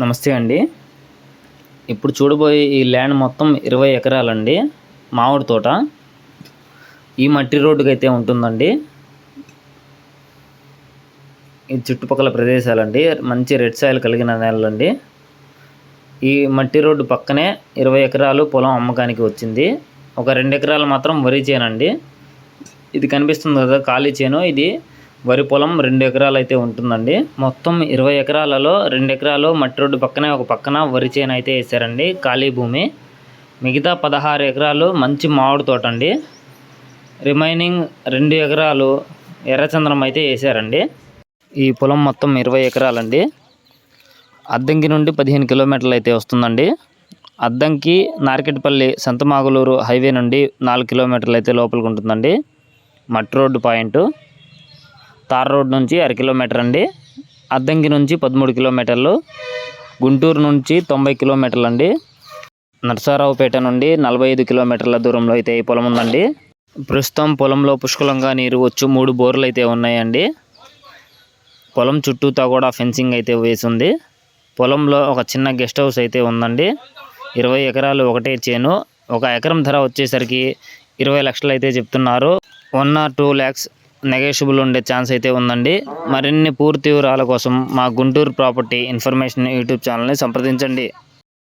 నమస్తే అండి. ఇప్పుడు చూడబోయే ఈ ల్యాండ్ మొత్తం ఇరవై ఎకరాలండి. మామిడి తోట. ఈ మట్టి రోడ్డుకి అయితే ఉంటుందండి. ఈ చుట్టుపక్కల ప్రదేశాలండి. మంచి రెడ్ సాయిల్ కలిగిన నేలండి. ఈ మట్టి రోడ్డు పక్కనే ఇరవై ఎకరాలు పొలం అమ్మకానికి వచ్చింది. ఒక రెండు ఎకరాలు మాత్రం వరి చేనండి. ఇది కనిపిస్తుంది కదా ఖాళీ చేను. ఇది వరి పొలం రెండు ఎకరాలు అయితే ఉంటుందండి. మొత్తం ఇరవై ఎకరాలలో రెండు ఎకరాలు మట్టి రోడ్డు పక్కనే ఒక పక్కన వరి చేను అయితే వేసారండి ఖాళీ భూమి. మిగతా పదహారు ఎకరాలు మంచి మామిడి తోట అండి రిమైనింగ్ రెండు ఎకరాలు ఎర్రచంద్రం అయితే వేసారండి ఈ పొలం మొత్తం ఇరవై ఎకరాలండి. అద్దంకి నుండి పదిహేను కిలోమీటర్లు అయితే వస్తుందండి. అద్దంకి నార్కెట్పల్లి సంతమాగులూరు హైవే నుండి నాలుగు కిలోమీటర్లు అయితే లోపలికి ఉంటుందండి. మట్టి రోడ్డు పాయింట్. తార్ రోడ్ నుంచి అర కిలోమీటర్ అండి. అద్దంకి నుంచి పదమూడు కిలోమీటర్లు. గుంటూరు నుంచి తొంభై కిలోమీటర్లు అండి. నరసారావుపేట నుండి నలభై ఐదు కిలోమీటర్ల దూరంలో అయితే ఈ పొలం ఉందండి. ప్రస్తుతం పొలంలో పుష్కలంగా నీరు వచ్చు మూడు బోర్లు అయితే ఉన్నాయండి. పొలం చుట్టూతా కూడా ఫెన్సింగ్ అయితే వేసి ఉంది పొలంలో ఒక చిన్న గెస్ట్ హౌస్ అయితే ఉందండి. ఇరవై ఎకరాలు ఒకటే చేను. ఒక ఎకరం ధర వచ్చేసరికి ఇరవై లక్షలు అయితే చెప్తున్నారు. One or two lakhs negotiable ఉండే ఛాన్స్ అయితే ఉందండి. మరిన్ని పూర్తి వివరాల కోసం మా గుంటూరు ప్రాపర్టీ ఇన్ఫర్మేషన్ యూట్యూబ్ ఛానల్ని సంప్రదించండి.